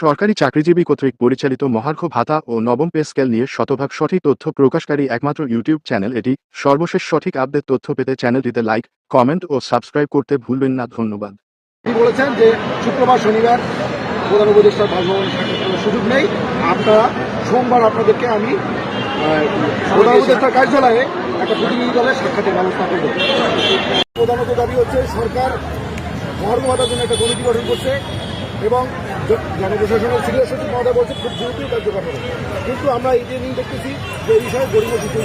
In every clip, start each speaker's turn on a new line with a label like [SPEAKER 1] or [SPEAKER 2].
[SPEAKER 1] সরকারি চাকরিজীবী কর্তৃক পরিচালিত মহার্ঘ ভাতা ও নবম পে স্কেল নিয়ে শতভাগ সঠিক তথ্য প্রকাশকারী একমাত্র ইউটিউব চ্যানেল এটি। সর্বশেষ সঠিক আপডেট তথ্য পেতে চ্যানেলটিতে লাইক কমেন্ট ও সাবস্ক্রাইব করতে ভুলবেন না। ধন্যবাদ।
[SPEAKER 2] বলেছেন যে শুক্রবার শনিবার প্রধান উপদেষ্টার করার সুযোগ নেই। আপনারা সোমবার আপনাদেরকে আমি প্রধান উপদেষ্টার কার্যালয়ে একটা প্রতিনিধি দলের সাক্ষাতের ব্যবস্থা করব। প্রধানত দাবি হচ্ছে সরকার মহার্ঘ ভাতার জন্য একটা কমিটি গঠন করছে। এবং জনপ্রশাসনের সিনিয়র সচিব মহোদয় বলছে খুব দ্রুতই কার্যকর হবে। কিন্তু আমরা এই দিন দেখতেছি যে এই বিষয়ে গরিব কিছু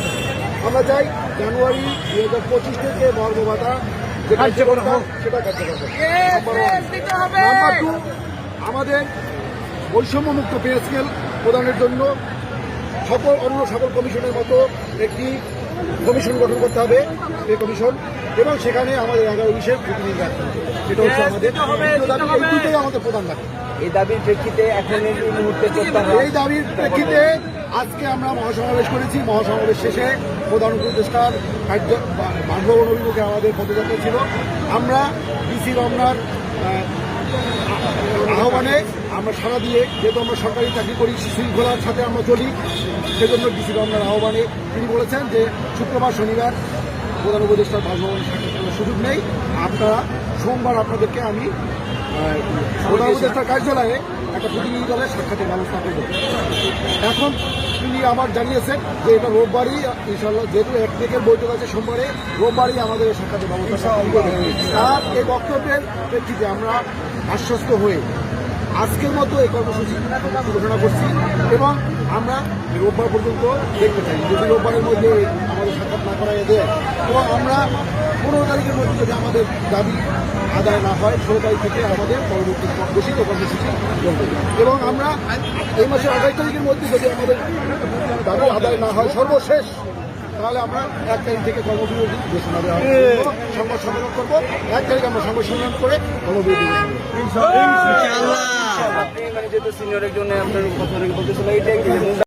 [SPEAKER 2] আমরা চাই জানুয়ারি দুই হাজার পঁচিশ থেকে মহার্ঘ ভাতা যে কার্যকর হবে সেটা কার্যকর হবে। নাম্বার টু আমাদের বৈষম্যমুক্ত পে স্কেল প্রদানের জন্য সকল অন্য সকল কমিশনের মতো একটি কমিশন গঠন করতে হবে পে কমিশন এবং সেখানে আমাদের এগারো বিশের প্রতিনিধি রাখতে হবে এটা হচ্ছে আমাদের দাবি। আমাদের প্রধান দাবি।
[SPEAKER 3] এই দাবির প্রেক্ষিতে এখন এই মুহূর্তে
[SPEAKER 2] এই দাবির প্রেক্ষিতে আজকে আমরা মহাসমাবেশ করেছি। মহাসমাবেশ শেষে প্রধান উপদেষ্টার কার্য বাসভবন অভিমুখে আমাদের পদযাত্রা ছিল। আমরা ডিসি রমনার আমরা সারা দিয়ে যেহেতু আমরা সরকারি চাকরি করি শৃঙ্খলার সাথে আমরা চলি সেজন্য ডিসি রমনার আহ্বানে তিনি বলেছেন যে শুক্রবার শনিবার প্রধান উপদেষ্টার বাসভবন সুযোগ নেই। আপনারা সোমবার আপনাদেরকে আমি প্রধান উপদেষ্টার কার্যালয়ে একটা প্রতিনিধি দলের সাক্ষাতের ব্যবস্থা করব। এখন তিনি আবার জানিয়েছেন যে এটা রোববারই ইনশাল্লাহ যেহেতু এক থেকে বৈঠক আছে সোমবারে রোববারই আমাদের এই সাক্ষাতের ব্যবস্থা তার এই বক্তব্যের প্রেক্ষিতে আমরা আশ্বস্ত হয়ে আজকের মতো এই কর্মসূচি ঘোষণা করছি এবং আমরা রোববার পর্যন্ত দেখতে চাই। যদি রোববারের মধ্যে আমাদের সাক্ষাৎ না করা দেয় এবং আমরা পনেরো তারিখের মধ্যে যদি আমাদের দাবি আদায় না হয় ষোলো তারিখ থেকে আমাদের পরবর্তী ঘোষিত কর্মসূচি এবং আমরা এই মাসের আঠাশ তারিখের মধ্যে যদি আমাদের দাবি আদায় না হয় সর্বশেষ তাহলে আমরা এক তারিখ থেকে কর্মবিরতি ঘোষণা দেওয়া সংবাদ সম্মেলন করব। এক তারিখ আমরা সংবাদ সম্মেলন করে কর্মবিরতি ঘোষণা
[SPEAKER 3] সিনিয়রের জন্য আপনার কথা বলতেছিল এইটাই